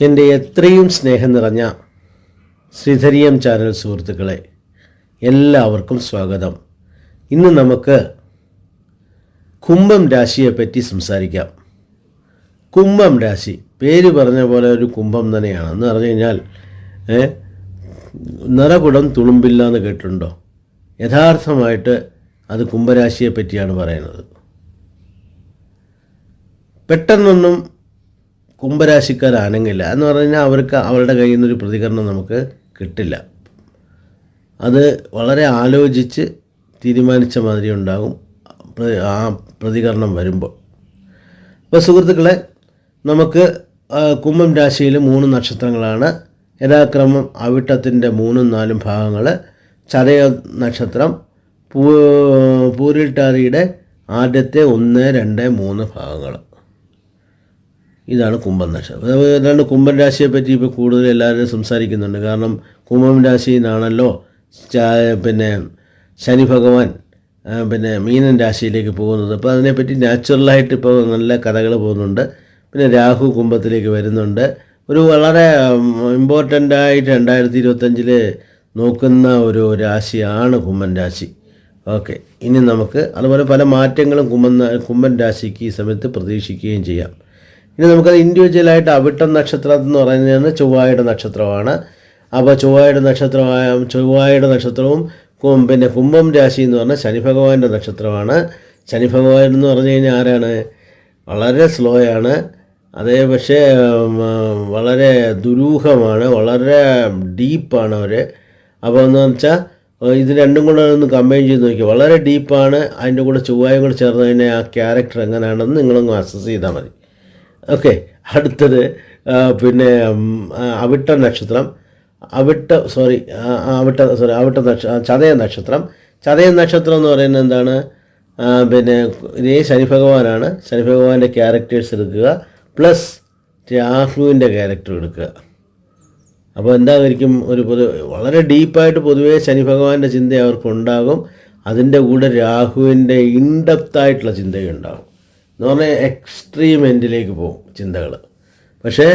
എന്റെ എത്രയും സ്നേഹം നിറഞ്ഞ ശ്രീധരിയം ചാനൽ സുഹൃത്തുക്കളെ എല്ലാവർക്കും സ്വാഗതം. ഇന്ന് നമുക്ക് കുംഭം രാശിയെപ്പറ്റി സംസാരിക്കാം. കുംഭം രാശി പേര് പറഞ്ഞ പോലെ ഒരു കുംഭം തന്നെയാണ്. എന്ന് പറഞ്ഞു കഴിഞ്ഞാൽ നിറകുടം തുളുമ്പില്ല എന്ന് കേട്ടിട്ടുണ്ടോ? യഥാർത്ഥമായിട്ട് അത് കുംഭരാശിയെ പറ്റിയാണ് പറയുന്നത്. പെട്ടെന്നൊന്നും കുംഭരാശിക്കാരാണെങ്കില്ല എന്ന് പറഞ്ഞു കഴിഞ്ഞാൽ അവർക്ക് അവരുടെ കയ്യിൽ നിന്നൊരു പ്രതികരണം നമുക്ക് കിട്ടില്ല. അത് വളരെ ആലോചിച്ച് തീരുമാനിച്ച മാതിരി ഉണ്ടാകും ആ പ്രതികരണം വരുമ്പോൾ. അപ്പോൾ സുഹൃത്തുക്കളെ നമുക്ക് കുംഭം രാശിയിൽ മൂന്ന് നക്ഷത്രങ്ങളാണ്. യഥാക്രമം അവിട്ടത്തിന്റെ മൂന്നും നാലും ഭാഗങ്ങൾ ചതയ നക്ഷത്രം പൂ പൂരിട്ടാതിയുടെ ആദ്യത്തെ ഒന്ന് രണ്ട് മൂന്ന് ഭാഗങ്ങൾ ഇതാണ് കുംഭം നക്ഷത്രം ഏതാണ്ട് കുംഭം രാശിയെ പറ്റി ഇപ്പോൾ കൂടുതൽ എല്ലാവരും സംസാരിക്കുന്നുണ്ട്. കാരണം കുംഭം രാശിയിൽ നിന്നാണല്ലോ പിന്നെ ശനി ഭഗവാൻ പിന്നെ മീനൻ രാശിയിലേക്ക് പോകുന്നത്. അപ്പോൾ അതിനെപ്പറ്റി നാച്ചുറലായിട്ട് ഇപ്പോൾ നല്ല കഥകൾ പോകുന്നുണ്ട്. പിന്നെ രാഹു കുംഭത്തിലേക്ക് വരുന്നുണ്ട്. ഒരു വളരെ ഇമ്പോർട്ടന്റ് ആയിട്ട് രണ്ടായിരത്തി ഇരുപത്തഞ്ചിൽ നോക്കുന്ന ഒരു രാശിയാണ് കുംഭൻ രാശി. ഓക്കെ. ഇനി നമുക്ക് അതുപോലെ പല മാറ്റങ്ങളും കുംഭൻ കുംഭൻ രാശിക്ക് ഈ സമയത്ത് പ്രതീക്ഷിക്കുകയും ചെയ്യാം. ഇനി നമുക്കത് ഇൻഡിവിജ്വലായിട്ട് അവിട്ടം നക്ഷത്രം എന്ന് പറയുന്നത് ചൊവ്വായുടെ നക്ഷത്രമാണ്. അപ്പോൾ ചൊവ്വായുടെ നക്ഷത്രമായ ചൊവ്വായുടെ നക്ഷത്രവും പിന്നെ കുംഭം രാശി എന്ന് പറഞ്ഞാൽ ശനി ഭഗവാന്റെ നക്ഷത്രമാണ്. ശനി ഭഗവാൻ എന്ന് പറഞ്ഞു കഴിഞ്ഞാൽ ആരാണ്? വളരെ സ്ലോയാണ് അതേ പക്ഷേ വളരെ ദുരൂഹമാണ്. വളരെ ഡീപ്പാണ് അവർ അപ്പോൾ എന്ന് വെച്ചാൽ ഇത് രണ്ടും കൂടെ ഒന്ന് കമ്പൈൻ ചെയ്ത് നോക്കി വളരെ ഡീപ്പാണ് അതിന്റെ കൂടെ ചൊവ്വായും കൂടെ ചേർന്ന് കഴിഞ്ഞാൽ ആ ക്യാരക്ടർ എങ്ങനെയാണെന്ന് നിങ്ങളൊന്ന് അസസ് ചെയ്താൽ മതി. ഓക്കെ അടുത്തത് പിന്നെ അവിട്ട നക്ഷത്രം അവിട്ട സോറി അവിട്ട സോറി അവിട്ട നക്ഷ ചതയ നക്ഷത്രം. ചതയ നക്ഷത്രം എന്ന് പറയുന്നത് എന്താണ്? പിന്നെ ഇതേ ശനി ഭഗവാനാണ്. ശനി ഭഗവാന്റെ ക്യാരക്ടേഴ്സ് എടുക്കുക. പ്ലസ് രാഹുവിന്റെ ക്യാരക്ടർ എടുക്കുക. അപ്പോൾ എന്തായിരിക്കും ഒരു പൊതു വളരെ ഡീപ്പായിട്ട് പൊതുവേ ശനി ഭഗവാന്റെ ചിന്ത അവർക്കുണ്ടാകും. അതിന്റെ കൂടെ രാഹുവിന്റെ ഇൻഡെപ്തായിട്ടുള്ള ചിന്തയുണ്ടാകും. എന്ന് പറഞ്ഞാൽ എക്സ്ട്രീം എൻഡിലേക്ക് പോകും ചിന്തകൾ പക്ഷേ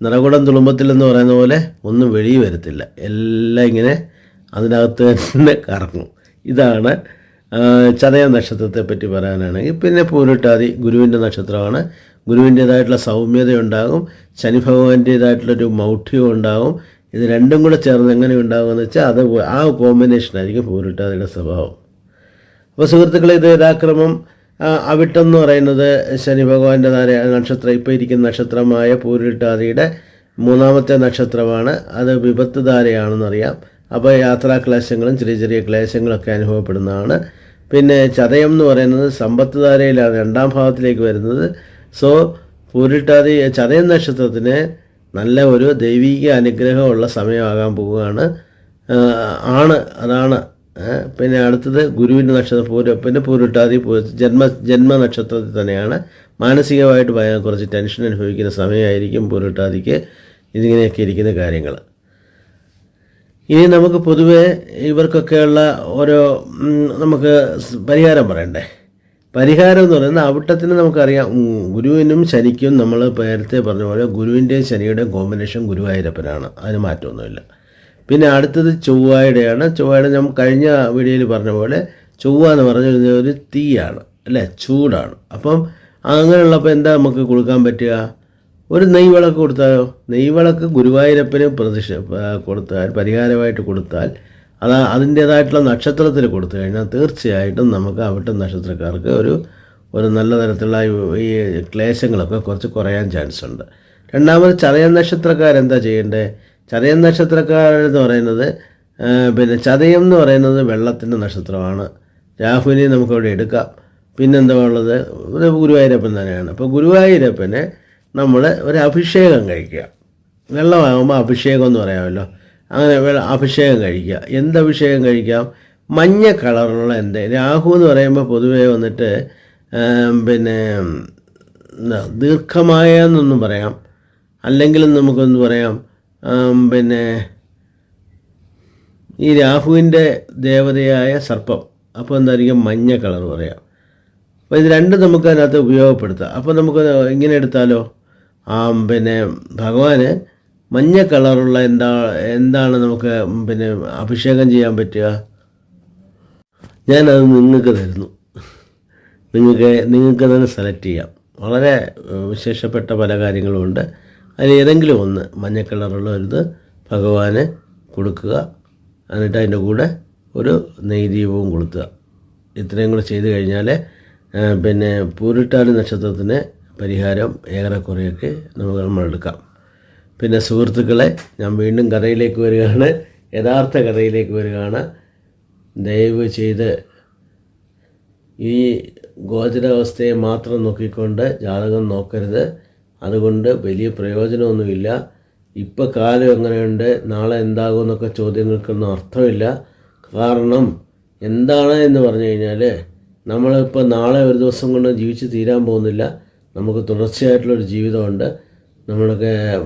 നിറകുടം തുളുമ്പത്തിൽ എന്ന് പറയുന്ന പോലെ ഒന്നും വെളിയിൽ വരത്തില്ല. എല്ലാം ഇങ്ങനെ അതിനകത്ത് തന്നെ കറങ്ങും. ഇതാണ് ചതയ നക്ഷത്രത്തെ പറ്റി പറയാനാണെങ്കിൽ. പിന്നെ പൂരിട്ടാതി ഗുരുവിന്റെ നക്ഷത്രമാണ്. ഗുരുവിന്റേതായിട്ടുള്ള സൗമ്യതയുണ്ടാകും. ശനി ഭഗവാന്റേതായിട്ടുള്ളൊരു മൗഢ്യവും ഉണ്ടാകും. ഇത് രണ്ടും കൂടെ ചേർന്ന് എങ്ങനെ ഉണ്ടാകുമെന്ന് വെച്ചാൽ അത് ആ കോമ്പിനേഷനായിരിക്കും പൂരിട്ടാതിയുടെ സ്വഭാവം. അപ്പോൾ സുഹൃത്തുക്കളെ ഇത് യഥാക്രമം ആ, അവിട്ടം എന്ന് പറയുന്നത് ശനി ഭഗവാന്റെ താര നക്ഷത്രം ഇപ്പോൾ ഇരിക്കുന്ന നക്ഷത്രമായ പൂരിട്ടാതിയുടെ മൂന്നാമത്തെ നക്ഷത്രമാണ്. അത് വിപത്ത് ധാരയാണെന്നറിയാം അപ്പോൾ യാത്രാ ക്ലേശങ്ങളും ചെറിയ ചെറിയ ക്ലേശങ്ങളൊക്കെ അനുഭവപ്പെടുന്നതാണ്. പിന്നെ ചതയം എന്ന് പറയുന്നത് സമ്പത്ത് ധാരയിലാണ് രണ്ടാം ഭാവത്തിലേക്ക് വരുന്നത്. സോ പൂരിട്ടാതി ചതയം നക്ഷത്രത്തിന് നല്ല ഒരു ദൈവിക അനുഗ്രഹമുള്ള സമയമാകാൻ പോവുകയാണ്. ആണ് അതാണ് പിന്നെ അടുത്തത് ഗുരുവിന്റെ നക്ഷത്രം പൂര പിന്നെ പൂരിട്ടാതി ജന്മ ജന്മ നക്ഷത്രത്തിൽ തന്നെയാണ്. മാനസികമായിട്ട് കുറച്ച് ടെൻഷൻ അനുഭവിക്കുന്ന സമയമായിരിക്കും പൂരിട്ടാതിക്ക് ഇതിങ്ങനെയൊക്കെ ഇരിക്കുന്ന കാര്യങ്ങൾ. ഇനി നമുക്ക് പൊതുവേ ഇവർക്കൊക്കെയുള്ള ഓരോ നമുക്ക് പരിഹാരം പറയണ്ടേ? പരിഹാരം എന്ന് പറയുന്നത് അവിട്ടത്തിന് നമുക്കറിയാം ഗുരുവിനും ശനിക്കും നമ്മൾ നേരത്തെ പറഞ്ഞ പോലെ ഗുരുവിന്റെയും ശനിയുടെയും കോമ്പിനേഷൻ ഗുരുവായൂരപ്പനാണ്. അതിന് മാറ്റമൊന്നുമില്ല. പിന്നെ അടുത്തത് ചൊവ്വായുടെയാണ്. ചൊവ്വയുടെ ഞാൻ കഴിഞ്ഞ വീഡിയോയിൽ പറഞ്ഞ പോലെ ചൊവ്വ എന്ന് പറഞ്ഞ ഒരു തീയാണ് അല്ലേ? ചൂടാണ്. അപ്പം അങ്ങനെയുള്ളപ്പോൾ എന്താ നമുക്ക് കൊടുക്കാൻ പറ്റുക? ഒരു നെയ്വിളക്ക് കൊടുത്താലോ? നെയ്വിളക്ക് ഗുരുവായൂരപ്പന് പ്രതിഷ്ഠ കൊടുത്താൽ പരിഹാരമായിട്ട് കൊടുത്താൽ അത് അതിന്റേതായിട്ടുള്ള നക്ഷത്രത്തിൽ കൊടുത്തു കഴിഞ്ഞാൽ തീർച്ചയായിട്ടും നമുക്ക് അവിടുത്തെ നക്ഷത്രക്കാർക്ക് ഒരു ഒരു നല്ല തരത്തിലുള്ള ഈ ക്ലേശങ്ങളൊക്കെ കുറച്ച് കുറയാൻ ചാൻസ് ഉണ്ട് രണ്ടാമത് ചതയ നക്ഷത്രക്കാരെന്താ ചെയ്യേണ്ടത് ചതയൻ നക്ഷത്രക്കാരെന്ന് പറയുന്നത് പിന്നെ ചതയം എന്ന് പറയുന്നത് വെള്ളത്തിന്റെ നക്ഷത്രമാണ്. രാഹുവിനെ നമുക്കവിടെ എടുക്കാം. പിന്നെന്താ ഉള്ളത്? ഗുരുവായൂരപ്പൻ തന്നെയാണ്. അപ്പോൾ ഗുരുവായൂരപ്പനെ നമ്മൾ ഒരു അഭിഷേകം കഴിക്കുക. വെള്ളമാകുമ്പോൾ അഭിഷേകം എന്ന് പറയാമല്ലോ. അങ്ങനെ അഭിഷേകം കഴിക്കുക. എന്ത് അഭിഷേകം കഴിക്കാം? മഞ്ഞ കളറുള്ള എന്ത്? രാഹു എന്ന് പറയുമ്പോൾ പൊതുവേ വന്നിട്ട് പിന്നെ ദീർഘമായ പറയാം. അല്ലെങ്കിൽ നമുക്കൊന്ന് പറയാം പിന്നെ ഈ രാഹുവിന്റെ ദേവതയായ സർപ്പം അപ്പോൾ എന്തായിരിക്കും? മഞ്ഞ കളർ പറയാം. അപ്പോൾ ഇത് രണ്ടും നമുക്ക് അതിനകത്ത് ഉപയോഗപ്പെടുത്താം. അപ്പോൾ നമുക്ക് ഇങ്ങനെ എടുത്താലോ? ആ പിന്നെ ഭഗവാന് മഞ്ഞ കളറുള്ള എന്താ എന്താണ് നമുക്ക് പിന്നെ അഭിഷേകം ചെയ്യാൻ പറ്റുക? ഞാനത് നിങ്ങൾക്ക് തരുന്നു. നിങ്ങൾക്ക് നിങ്ങൾക്ക് തന്നെ സെലക്ട് ചെയ്യാം. വളരെ വിശേഷപ്പെട്ട പല കാര്യങ്ങളുമുണ്ട്. അതിൽ ഏതെങ്കിലും ഒന്ന് മഞ്ഞ കളറുള്ള ഒരു ഇത് ഭഗവാന് കൊടുക്കുക. എന്നിട്ട് അതിന്റെ കൂടെ ഒരു നെയ്ദീപവും കൊളുത്തുക. ഇത്രയും കൂടെ ചെയ്ത് കഴിഞ്ഞാൽ പിന്നെ പൂരിട്ടാതി നക്ഷത്രത്തിന് പരിഹാരം ഏറെക്കുറെയൊക്കെ നമുക്ക് നമ്മൾ എടുക്കാം. പിന്നെ സുഹൃത്തുക്കളെ ഞാൻ വീണ്ടും കഥയിലേക്ക് വരികയാണ്. യഥാർത്ഥ കഥയിലേക്ക് വരികയാണ്. ദയവ് ചെയ്ത് ഈ ഗോചരാവസ്ഥയെ മാത്രം നോക്കിക്കൊണ്ട് ജാതകം നോക്കരുത്. അതുകൊണ്ട് വലിയ പ്രയോജനമൊന്നുമില്ല. ഇപ്പോൾ കാലം എങ്ങനെയുണ്ട്? നാളെ എന്താകും എന്നൊക്കെ ചോദ്യങ്ങൾക്കൊന്നും അർത്ഥമില്ല. കാരണം എന്താണ് എന്ന് പറഞ്ഞു കഴിഞ്ഞാൽ നമ്മളിപ്പോൾ നാളെ ഒരു ദിവസം കൊണ്ട് ജീവിച്ച് തീരാൻ പോകുന്നില്ല. നമുക്ക് തുടർച്ചയായിട്ടുള്ളൊരു ജീവിതമുണ്ട്. നമ്മളൊക്കെ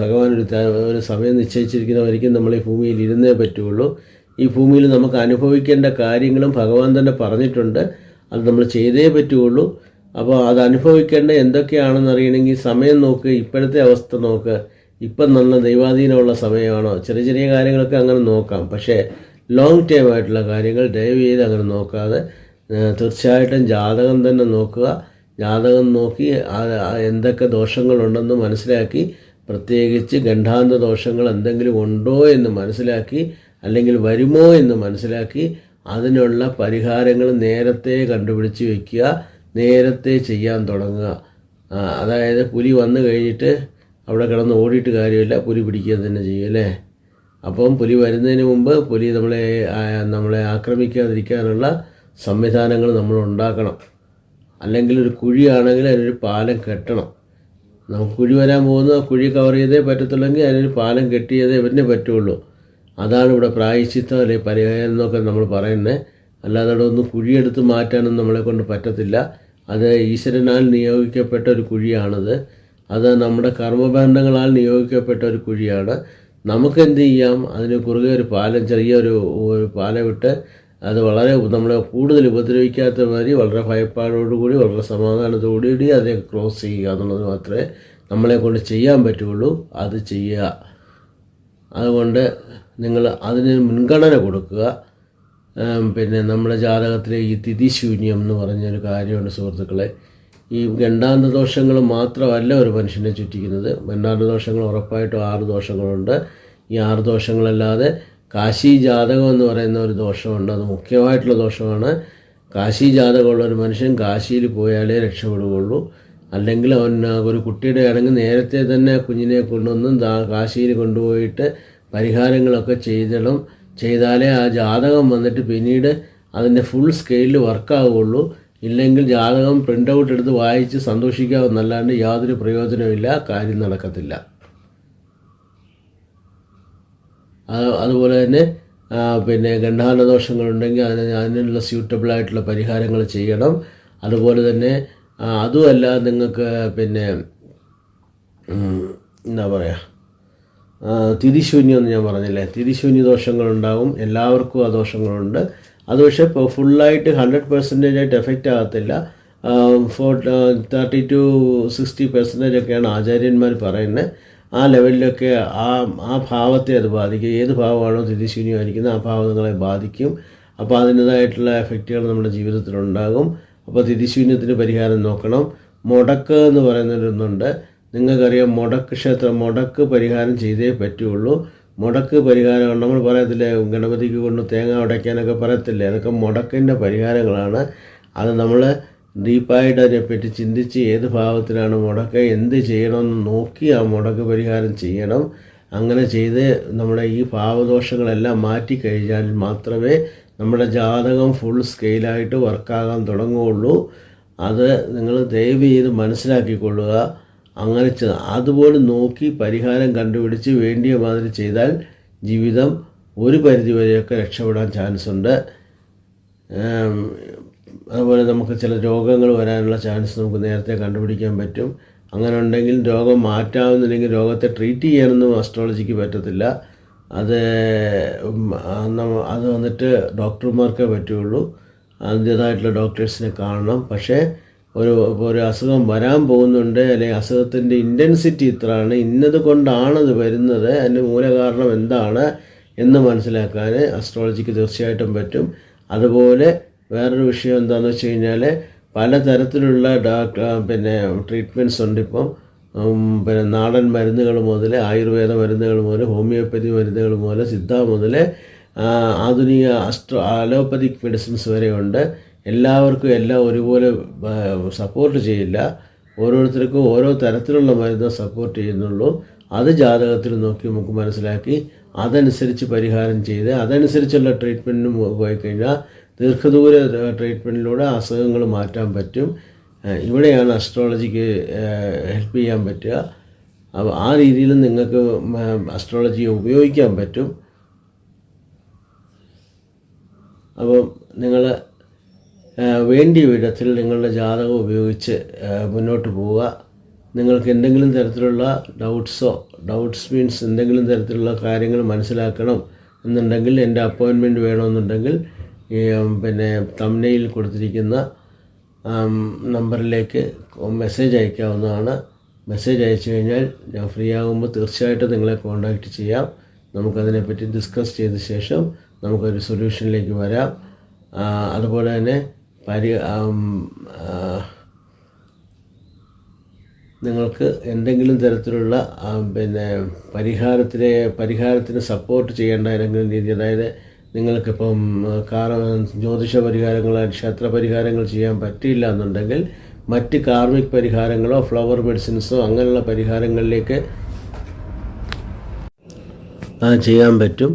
ഭഗവാൻ ഒരു ഒരു സമയം നിശ്ചയിച്ചിരിക്കുന്നവരിക്കും നമ്മൾ ഈ ഭൂമിയിൽ ഇരുന്നേ പറ്റുള്ളൂ. ഈ ഭൂമിയിൽ നമുക്ക് അനുഭവിക്കേണ്ട കാര്യങ്ങളും ഭഗവാൻ തന്നെ പറഞ്ഞിട്ടുണ്ട്. അത് നമ്മൾ ചെയ്തേ പറ്റുള്ളൂ. അപ്പോൾ അത് അനുഭവിക്കേണ്ട എന്തൊക്കെയാണെന്ന് അറിയണമെങ്കിൽ സമയം നോക്ക് ഇപ്പോഴത്തെ അവസ്ഥ നോക്ക്. ഇപ്പം നല്ല ദൈവാധീനമുള്ള സമയമാണോ? ചെറിയ ചെറിയ കാര്യങ്ങളൊക്കെ അങ്ങനെ നോക്കാം. പക്ഷേ ലോങ് ടേം ആയിട്ടുള്ള കാര്യങ്ങൾ ദയവ് ചെയ്ത് അങ്ങനെ നോക്കാതെ തീർച്ചയായിട്ടും ജാതകം തന്നെ നോക്കുക. ജാതകം നോക്കി എന്തൊക്കെ ദോഷങ്ങളുണ്ടെന്ന് മനസ്സിലാക്കി പ്രത്യേകിച്ച് ഗണ്ഡാന്ത ദോഷങ്ങൾ എന്തെങ്കിലും ഉണ്ടോ എന്ന് മനസ്സിലാക്കി അല്ലെങ്കിൽ വരുമോ എന്ന് മനസ്സിലാക്കി അതിനുള്ള പരിഹാരങ്ങൾ നേരത്തെ കണ്ടുപിടിച്ച് വയ്ക്കുക നേരത്തെ ചെയ്യാൻ തുടങ്ങുക. അതായത് പുലി വന്നു കഴിഞ്ഞിട്ട് അവിടെ കിടന്ന് ഓടിയിട്ട് കാര്യമില്ല. പുലി പിടിക്കുക തന്നെ ചെയ്യും അല്ലേ? അപ്പം പുലി വരുന്നതിന് മുമ്പ് പുലി നമ്മളെ നമ്മളെ ആക്രമിക്കാതിരിക്കാനുള്ള സംവിധാനങ്ങൾ നമ്മൾ ഉണ്ടാക്കണം. അല്ലെങ്കിൽ ഒരു കുഴിയാണെങ്കിൽ അതിനൊരു പാലം കെട്ടണം. നമുക്ക് കുഴി വരാൻ പോകുന്ന കുഴി കവർ ചെയ്തേ പറ്റത്തുള്ളെങ്കിൽ അതിനൊരു പാലം കെട്ടിയതേ പിന്നെ പറ്റുള്ളൂ. അതാണ് ഇവിടെ പ്രായശ്ചിത്തം അല്ലെങ്കിൽ പരിഹാരം എന്നൊക്കെ നമ്മൾ പറയുന്നത്. അല്ലാതെ അവിടെ ഒന്ന് കുഴിയെടുത്ത് മാറ്റാനൊന്നും നമ്മളെ കൊണ്ട് പറ്റത്തില്ല. അത് ഈശ്വരനാൽ നിയോഗിക്കപ്പെട്ട ഒരു കുഴിയാണത്. അത് നമ്മുടെ കർമ്മബന്ധങ്ങളാൽ നിയോഗിക്കപ്പെട്ട ഒരു കുഴിയാണ്. നമുക്ക് എന്ത് ചെയ്യാം? അതിന് കുറുകെ ഒരു പാലം ചെറിയൊരു ഒരു പാലം വിട്ട് അത് വളരെ നമ്മളെ കൂടുതൽ ഉപദ്രവിക്കാത്ത മാതിരി വളരെ ഭയപ്പാടോടുകൂടി വളരെ സമാധാനത്തോടുകൂടി അതിനെ ക്രോസ് ചെയ്യുക എന്നുള്ളത് മാത്രമേ നമ്മളെ കൊണ്ട് ചെയ്യാൻ പറ്റുള്ളൂ. അത് ചെയ്യുക. അതുകൊണ്ട് നിങ്ങൾ അതിന് മുൻഗണന കൊടുക്കുക. പിന്നെ നമ്മുടെ ജാതകത്തിലെ ഈ തിഥിശൂന്യം എന്ന് പറഞ്ഞൊരു കാര്യമുണ്ട് സുഹൃത്തുക്കളെ. ഈ ഗണ്ടാന്ത ദോഷങ്ങൾ മാത്രമല്ല ഒരു മനുഷ്യനെ ചുറ്റിക്കുന്നത്. ഗണ്ടാന്ത ദോഷങ്ങൾ ഉറപ്പായിട്ടും ആറ് ദോഷങ്ങളുണ്ട്. ഈ ആറ് ദോഷങ്ങളല്ലാതെ കാശി ജാതകം എന്ന് പറയുന്ന ഒരു ദോഷമുണ്ട്. അത് മുഖ്യമായിട്ടുള്ള ദോഷമാണ്. കാശി ജാതകമുള്ള ഒരു മനുഷ്യൻ കാശിയിൽ പോയാലേ രക്ഷപ്പെടുകയുള്ളൂ. അല്ലെങ്കിൽ അവൻ ഒരു കുട്ടിയുടെ ആണെങ്കിൽ നേരത്തെ തന്നെ കുഞ്ഞിനെ കൊണ്ടുവന്ന് കാശിയിൽ കൊണ്ടുപോയിട്ട് പരിഹാരങ്ങളൊക്കെ ചെയ്തിടണം ചെയ്താലേ ആ ജാതകം വന്നിട്ട് പിന്നീട് അതിന്റെ ഫുൾ സ്കെയിലിൽ വർക്കാവുള്ളൂ ഇല്ലെങ്കിൽ ജാതകം പ്രിന്റ് ഔട്ട് എടുത്ത് വായിച്ച് സന്തോഷിക്കാമെന്നല്ലാണ്ട് യാതൊരു പ്രയോജനമില്ല കാര്യം നടക്കത്തില്ല. അത് അതുപോലെ തന്നെ പിന്നെ ഗണ്ഡാന ദോഷങ്ങളുണ്ടെങ്കിൽ അതിന് അതിനുള്ള സ്യൂട്ടബിളായിട്ടുള്ള പരിഹാരങ്ങൾ ചെയ്യണം. അതുപോലെ തന്നെ അതുമല്ല നിങ്ങൾക്ക് പിന്നെ എന്താ പറയുക തിരിശൂന്യം എന്ന് ഞാൻ പറഞ്ഞില്ലേ? തിരിശൂന്യ ദോഷങ്ങളുണ്ടാവും. എല്ലാവർക്കും ആ ദോഷങ്ങളുണ്ട്. അത് പക്ഷേ ഇപ്പോൾ ഫുള്ളായിട്ട് ഹൺഡ്രഡ് പെർസെന്റേജ് ആയിട്ട് എഫക്റ്റ് ആകത്തില്ല. Four thirty to sixty percentage ഒക്കെയാണ് ആചാര്യന്മാർ പറയുന്നത് ആ ലെവലിലൊക്കെ ആ ആ ഭാവത്തെ അത് ബാധിക്കും. ഏത് ഭാവമാണോ തിരിശൂന്യമായിരിക്കുന്നത് ആ ഭാവം നിങ്ങളെ ബാധിക്കും. അപ്പോൾ അതിന്റേതായിട്ടുള്ള എഫക്റ്റുകൾ നമ്മുടെ ജീവിതത്തിലുണ്ടാകും. അപ്പോൾ തിരിശൂന്യത്തിന് പരിഹാരം നോക്കണം. മുടക്ക് എന്ന് പറയുന്നൊരുന്നുണ്ട് നിങ്ങൾക്കറിയാം മുടക്ക് ക്ഷേത്രം മുടക്ക് പരിഹാരം ചെയ്തേ പറ്റുള്ളൂ. മുടക്ക് പരിഹാരം നമ്മൾ പറയത്തില്ലേ ഗണപതിക്ക് കൊണ്ട് തേങ്ങ ഉടയ്ക്കാനൊക്കെ പറയത്തില്ലേ? അതൊക്കെ മുടക്കിന്റെ പരിഹാരങ്ങളാണ്. അത് നമ്മൾ ഡീപ്പായിട്ട് അതിനെപ്പറ്റി ചിന്തിച്ച് ഏത് ഭാവത്തിലാണ് മുടക്ക് എന്ത് ചെയ്യണമെന്ന് നോക്കി ആ മുടക്ക് പരിഹാരം ചെയ്യണം. അങ്ങനെ ചെയ്ത് നമ്മുടെ ഈ ഭാവദോഷങ്ങളെല്ലാം മാറ്റിക്കഴിഞ്ഞാൽ മാത്രമേ നമ്മുടെ ജാതകം ഫുൾ സ്കെയിലായിട്ട് വർക്കാകാൻ തുടങ്ങുകയുള്ളൂ. അത് നിങ്ങൾ ദയവ് ചെയ്ത് മനസ്സിലാക്കിക്കൊള്ളുക. അങ്ങനെ അതുപോലെ നോക്കി പരിഹാരം കണ്ടുപിടിച്ച് വേണ്ടിയ മാതിരി ചെയ്താൽ ജീവിതം ഒരു പരിധിവരെയൊക്കെ രക്ഷപ്പെടാൻ ചാൻസ് ഉണ്ട്. അതുപോലെ നമുക്ക് ചില രോഗങ്ങൾ വരാനുള്ള ചാൻസ് നമുക്ക് നേരത്തെ കണ്ടുപിടിക്കാൻ പറ്റും. അങ്ങനെ ഉണ്ടെങ്കിൽ രോഗം മാറ്റാവുന്നില്ലെങ്കിൽ രോഗത്തെ ട്രീറ്റ് ചെയ്യാനൊന്നും അസ്ട്രോളജിക്ക് പറ്റത്തില്ല. അത് അത് വന്നിട്ട് ഡോക്ടർമാർക്കേ പറ്റുള്ളൂ. അതിന്റേതായിട്ടുള്ള ഡോക്ടേഴ്സിനെ കാണണം. പക്ഷേ ഒരു ഒരു അസുഖം വരാൻ പോകുന്നുണ്ട് അല്ലെങ്കിൽ അസുഖത്തിന്റെ ഇന്റൻസിറ്റി ഇത്രയാണ് ഇന്നത് കൊണ്ടാണത് വരുന്നത് അതിന്റെ മൂലകാരണം എന്താണ് എന്ന് മനസ്സിലാക്കാൻ അസ്ട്രോളജിക്ക് തീർച്ചയായിട്ടും പറ്റും. അതുപോലെ വേറൊരു വിഷയം എന്താണെന്ന് വെച്ച് കഴിഞ്ഞാൽ പലതരത്തിലുള്ള ഡോക്ടർ പിന്നെ ട്രീറ്റ്മെന്റ്സ് ഉണ്ട് ഇപ്പം. പിന്നെ നാടൻ മരുന്നുകൾ മുതൽ ആയുർവേദ മരുന്നുകൾ മുതൽ ഹോമിയോപ്പതി മരുന്നുകൾ മുതൽ സിദ്ധ മുതൽ ആധുനിക അസ്ട്രോ അലോപ്പതിക് മെഡിസിൻസ് വരെയുണ്ട്. എല്ലാവർക്കും എല്ലാം ഒരുപോലെ സപ്പോർട്ട് ചെയ്യില്ല. ഓരോരുത്തർക്കും ഓരോ തരത്തിലുള്ള മരുന്ന് സപ്പോർട്ട് ചെയ്യുന്നുള്ളൂ. അത് ജാതകത്തിൽ നോക്കി നമുക്ക് മനസ്സിലാക്കി അതനുസരിച്ച് പരിഹാരം ചെയ്ത് അതനുസരിച്ചുള്ള ട്രീറ്റ്മെന്റിന് പോയി കഴിഞ്ഞാൽ ദീർഘദൂര ട്രീറ്റ്മെന്റിലൂടെ അസുഖങ്ങൾ മാറ്റാൻ പറ്റും. ഇവിടെയാണ് അസ്ട്രോളജിക്ക് ഹെൽപ്പ് ചെയ്യാൻ പറ്റുക. അപ്പോൾ ആ രീതിയിൽ നിങ്ങൾക്ക് അസ്ട്രോളജിയെ ഉപയോഗിക്കാൻ പറ്റും. അപ്പം നിങ്ങൾ വേണ്ടിയ വിധത്തിൽ നിങ്ങളുടെ ജാതകം ഉപയോഗിച്ച് മുന്നോട്ട് പോവുക. നിങ്ങൾക്ക് എന്തെങ്കിലും തരത്തിലുള്ള ഡൗട്ട്സോ ഡൗട്ട്സ് മീൻസ് എന്തെങ്കിലും തരത്തിലുള്ള കാര്യങ്ങൾ മനസ്സിലാക്കണം എന്നുണ്ടെങ്കിൽ എന്റെ അപ്പോയിൻമെന്റ് വേണമെന്നുണ്ടെങ്കിൽ പിന്നെ തമ്നയിൽ കൊടുത്തിരിക്കുന്ന നമ്പറിലേക്ക് മെസ്സേജ് അയക്കാവുന്നതാണ്. മെസ്സേജ് അയച്ചു കഴിഞ്ഞാൽ ഞാൻ ഫ്രീ ആകുമ്പോൾ തീർച്ചയായിട്ടും നിങ്ങളെ കോൺടാക്റ്റ് ചെയ്യാം. നമുക്കതിനെപ്പറ്റി ഡിസ്കസ് ചെയ്ത ശേഷം നമുക്കൊരു സൊല്യൂഷനിലേക്ക് വരാം. അതുപോലെ തന്നെ പരി നിങ്ങൾക്ക് എന്തെങ്കിലും തരത്തിലുള്ള പിന്നെ പരിഹാരത്തിലെ പരിഹാരത്തിന് സപ്പോർട്ട് ചെയ്യേണ്ട ഏതെങ്കിലും രീതി അതായത് നിങ്ങൾക്കിപ്പം കാർ ജ്യോതിഷ പരിഹാരങ്ങൾ ക്ഷേത്ര പരിഹാരങ്ങൾ ചെയ്യാൻ പറ്റിയില്ല എന്നുണ്ടെങ്കിൽ മറ്റ് കാർമിക് പരിഹാരങ്ങളോ ഫ്ലവർ മെഡിസിൻസോ അങ്ങനെയുള്ള പരിഹാരങ്ങളിലേക്ക് ചെയ്യാൻ പറ്റും.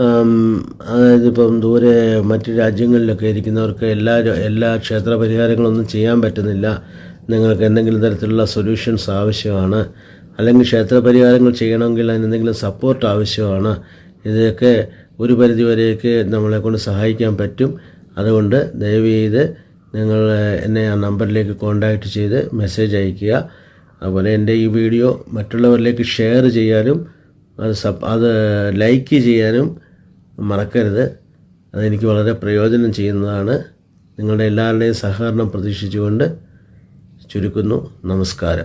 അതായത് ഇപ്പം ദൂരെ മറ്റ് രാജ്യങ്ങളിലൊക്കെ ഇരിക്കുന്നവർക്ക് എല്ലാ എല്ലാ ക്ഷേത്ര പരിഹാരങ്ങളൊന്നും ചെയ്യാൻ പറ്റുന്നില്ല. നിങ്ങൾക്ക് എന്തെങ്കിലും തരത്തിലുള്ള സൊല്യൂഷൻസ് ആവശ്യമാണ്. അല്ലെങ്കിൽ ക്ഷേത്ര പരിഹാരങ്ങൾ ചെയ്യണമെങ്കിൽ അതിന് എന്തെങ്കിലും സപ്പോർട്ട് ആവശ്യമാണ്. ഇതൊക്കെ ഒരു പരിധി വരെയൊക്കെ നമ്മളെ കൊണ്ട് സഹായിക്കാൻ പറ്റും. അതുകൊണ്ട് ദയവ് ചെയ്ത് നിങ്ങൾ എന്നെ ആ നമ്പറിലേക്ക് കോൺടാക്റ്റ് ചെയ്ത് മെസ്സേജ് അയയ്ക്കുക. അതുപോലെ എന്റെ ഈ വീഡിയോ മറ്റുള്ളവരിലേക്ക് ഷെയർ ചെയ്യാനും അത് സപ് അത് ലൈക്ക് ചെയ്യാനും മറക്കരുത്. അതെനിക്ക് വളരെ പ്രയോജനം ചെയ്യുന്നതാണ്. നിങ്ങളുടെ എല്ലാവരുടെയും സഹകരണം പ്രതീക്ഷിച്ചുകൊണ്ട് ചുരുക്കുന്നു. നമസ്കാരം.